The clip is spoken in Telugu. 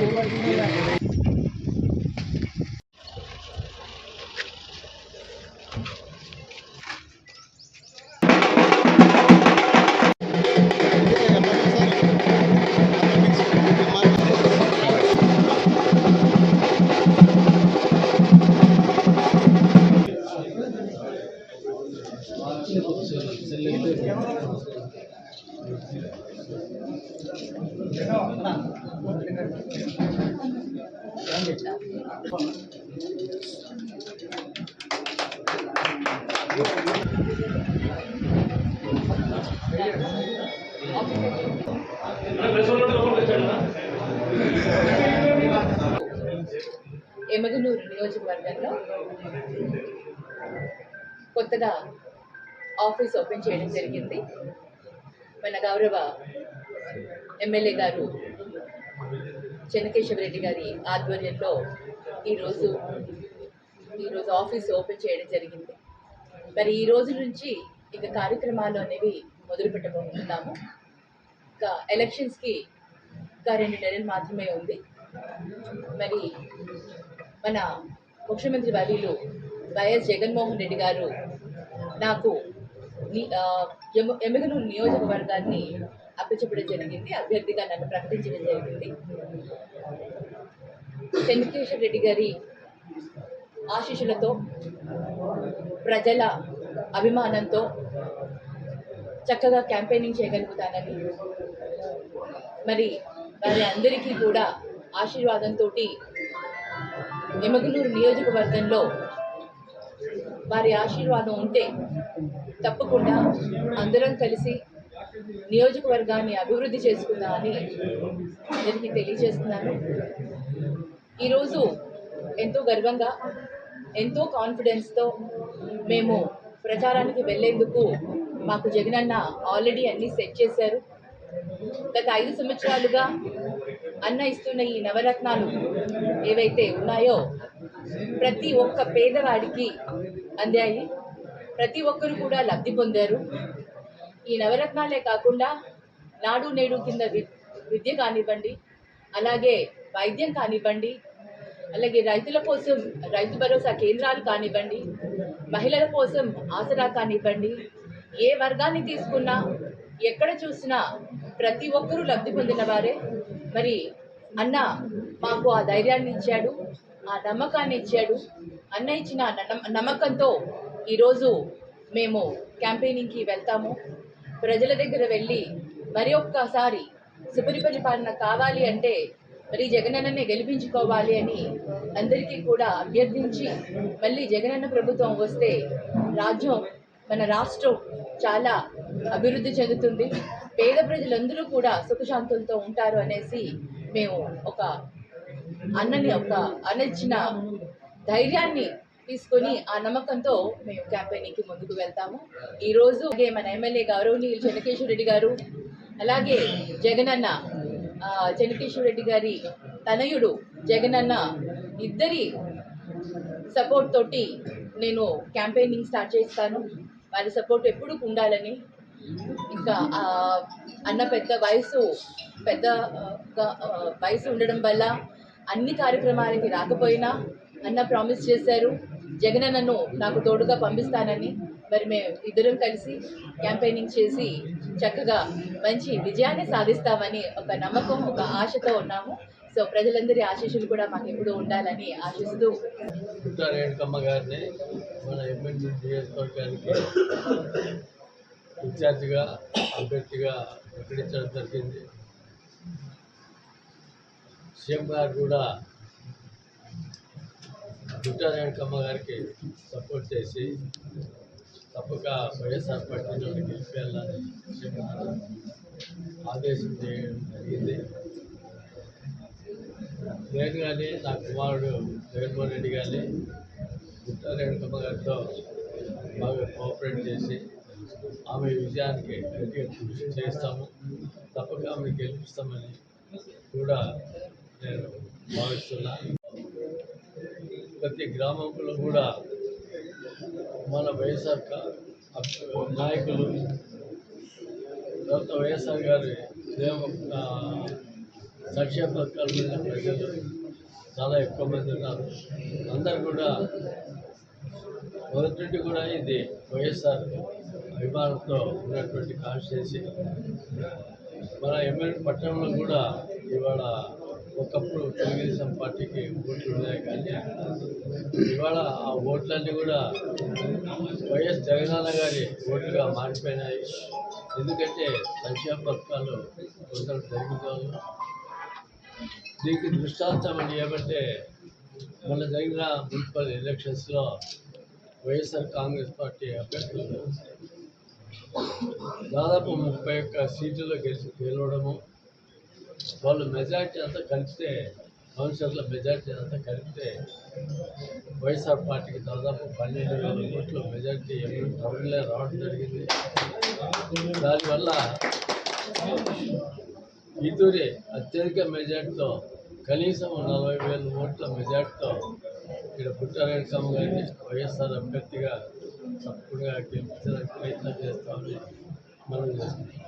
Gracias. ఎమగనూరు నియోజకవర్గంలో కొత్తగా ఆఫీస్ ఓపెన్ చేయడం జరిగింది. మన గౌరవ ఎమ్మెల్యే గారు చెన్నకేశవరెడ్డి గారి ఆధ్వర్యంలో ఈరోజు ఈరోజు ఆఫీస్ ఓపెన్ చేయడం జరిగింది. మరి ఈ రోజు నుంచి ఇక కార్యక్రమాలు అనేవి మొదలు పెట్టబోతున్నాము. ఇంకా ఎలక్షన్స్కి ఇంకా రెండు నెలలు మాత్రమే ఉంది. మరి మన ముఖ్యమంత్రి వర్యులు వైఎస్ జగన్మోహన్ రెడ్డి గారు నాకు ని- నియోజకవర్గాన్ని అప్పచెప్పడం జరిగింది. అభ్యర్థిగా నన్ను ప్రకటించడం జరిగింది. చెన్నకేశ్వర రెడ్డి గారి ఆశీస్సులతో ప్రజల అభిమానంతో చక్కగా క్యాంపెయినింగ్ చేయగలుగుతానని మరి వారి అందరికీ కూడా ఆశీర్వాదంతో ఎమగనూరు నియోజకవర్గంలో వారి ఆశీర్వాదం ఉంటే తప్పకుండా అందరం కలిసి నియోజకవర్గాన్ని అభివృద్ధి చేసుకుందామని అందరికీ తెలియజేస్తున్నాను. ఈరోజు ఎంతో గర్వంగా ఎంతో కాన్ఫిడెన్స్తో మేము ప్రచారానికి వెళ్ళేందుకు మాకు జగనన్న ఆల్రెడీ అన్నీ సెట్ చేశారు. గత ఐదు సంవత్సరాలుగా అన్న ఇస్తున్న ఈ నవరత్నాలు ఏవైతే ఉన్నాయో ప్రతి ఒక్క పేదవాడికి అందాయి. ప్రతి ఒక్కరు కూడా లబ్ధి పొందారు. ఈ నవరత్నాలే కాకుండా నాడు నేడు కింద వి- విద్య కానివ్వండి అలాగే వైద్యం కానివ్వండి అలాగే రైతుల కోసం రైతు భరోసా కేంద్రాలు కానివ్వండి మహిళల కోసం ఆసరా కానివ్వండి ఏ వర్గాన్ని తీసుకున్నా ఎక్కడ చూసినా ప్రతి ఒక్కరూ లబ్ధి పొందిన వారే. మరి అన్న మాకు ఆ ధైర్యాన్ని ఇచ్చాడు ఆ నమ్మకాన్ని ఇచ్చాడు. అన్న ఇచ్చిన నమ్మకంతో ఈరోజు మేము క్యాంపెయినింగ్కి వెళ్తాము. ప్రజల దగ్గర వెళ్ళి మరి ఒక్కసారి సుపరిపరిపాలన కావాలి అంటే మరి జగనన్ననే గెలిపించుకోవాలి అని అందరికీ కూడా అభ్యర్థించి మళ్ళీ జగనన్న ప్రభుత్వం వస్తే రాజ్యం మన రాష్ట్రం చాలా అభివృద్ధి చెందుతుంది. పేద ప్రజలందరూ కూడా సుఖశాంతులతో ఉంటారు అనేసి మేము ఒక అన్నని ఒక అనచ్చిన ధైర్యాన్ని తీసుకొని ఆ నమ్మకంతో మేము క్యాంపెయినింగ్కి ముందుకు వెళ్తాము. ఈరోజు అలాగే మన ఎమ్మెల్యే గౌరవనీయులు చెన్నకేశ్వర రెడ్డి గారు అలాగే జగనన్న ఆ, చెన్నకేశ్వర రెడ్డి గారి తనయుడు జగనన్న ఇద్దరి సపోర్ట్ తోటి నేను క్యాంపెయినింగ్ స్టార్ట్ చేస్తాను. వారి సపోర్ట్ ఎప్పుడు ఉండాలని. ఇంకా అన్న పెద్ద వయసు పెద్ద వయసు ఉండడం వల్ల అన్ని కార్యక్రమాలకి రాకపోయినా అన్న ప్రామిస్ చేశారు. జగనన్నను నాకు తోడుగా పంపిస్తానని మరి మేము ఇద్దరం కలిసి క్యాంపెయినింగ్ చేసి చక్కగా మంచి విజయాన్ని సాధిస్తామని ఒక నమ్మకం ఒక ఆశతో ఉన్నాము. సో ప్రజలందరి ఆశీస్సులు కూడా మాకు ఎప్పుడూ ఉండాలని ఆశిస్తూ రేణుకమ్మ గారిని మన ఎమ్మెల్యే నియోజకవర్గానికి ఇన్ఛార్జిగా అభ్యర్థిగా ప్రకటించడం జరిగింది. సీఎం గారు కూడా పుట్ట రేణుకమ్మ గారికి సపోర్ట్ చేసి తప్పక వైఎస్ఆర్ పార్టీలో గెలిపేయాలని సీఎం ఆదేశం చేయడం జరిగింది. నేను కానీ నా కుమారుడు జగన్మోహన్ రెడ్డి కానీ గుట్టా రేణుకమ్మ గారితో బాగా కోఆపరేట్ చేసి ఆమె విజయానికి గట్టిగా కృషి చేస్తాము. తప్పక ఆమె గెలిపిస్తామని కూడా నేను భావిస్తున్నా. ప్రతి గ్రామంలో కూడా మన వైఎస్ఆర్ నాయకులు తర్వాత వైఎస్ఆర్ గారి సంక్షేమ పథకాలు మీద ప్రజలు చాలా ఎక్కువ మంది ఉన్నారు. అందరు కూడా మొదటి నుండి కూడా ఇది వైఎస్ఆర్ అభిమానంతో ఉన్నటువంటి కాన్స్టిట్యున్సీ. మన ఎమ్మెల్యే పట్టణంలో కూడా ఇవాళ ఒకప్పుడు తెలుగుదేశం పార్టీకి ఓట్లు ఉన్నాయి కానీ ఇవాళ ఆ ఓట్లన్నీ కూడా వైఎస్ జగనన్న గారి ఓట్లుగా మారిపోయినాయి. ఎందుకంటే సంక్షేమ పథకాలు కొందరు జరుగుతుంది. దీనికి దృష్టాంతం ఏమంటే మొన్న జరిగిన మున్సిపల్ ఎలక్షన్స్లో వైఎస్ఆర్ కాంగ్రెస్ పార్టీ అభ్యర్థులు దాదాపు ముప్పై ఒక్క సీట్లలో గెలిచి గెలవడము వాళ్ళు మెజార్టీ అంతా కలిపితే భవిష్యత్తులో మెజార్టీ అంతా కలిపితే వైఎస్ఆర్ పార్టీకి దాదాపు పన్నెండు వేల ఓట్ల మెజార్టీ ఎవరు రావడం జరిగింది. దానివల్ల ఈతూరి అత్యధిక మెజార్టీతో కనీసం నలభై వేల ఓట్ల మెజార్టీతో ఇక్కడ పుట్టారెడ్డి గారిని వైఎస్ఆర్ అభ్యర్థిగా తప్పకుండా గెలిపించడానికి ప్రయత్నం చేస్తామని మనం చేస్తున్నాం.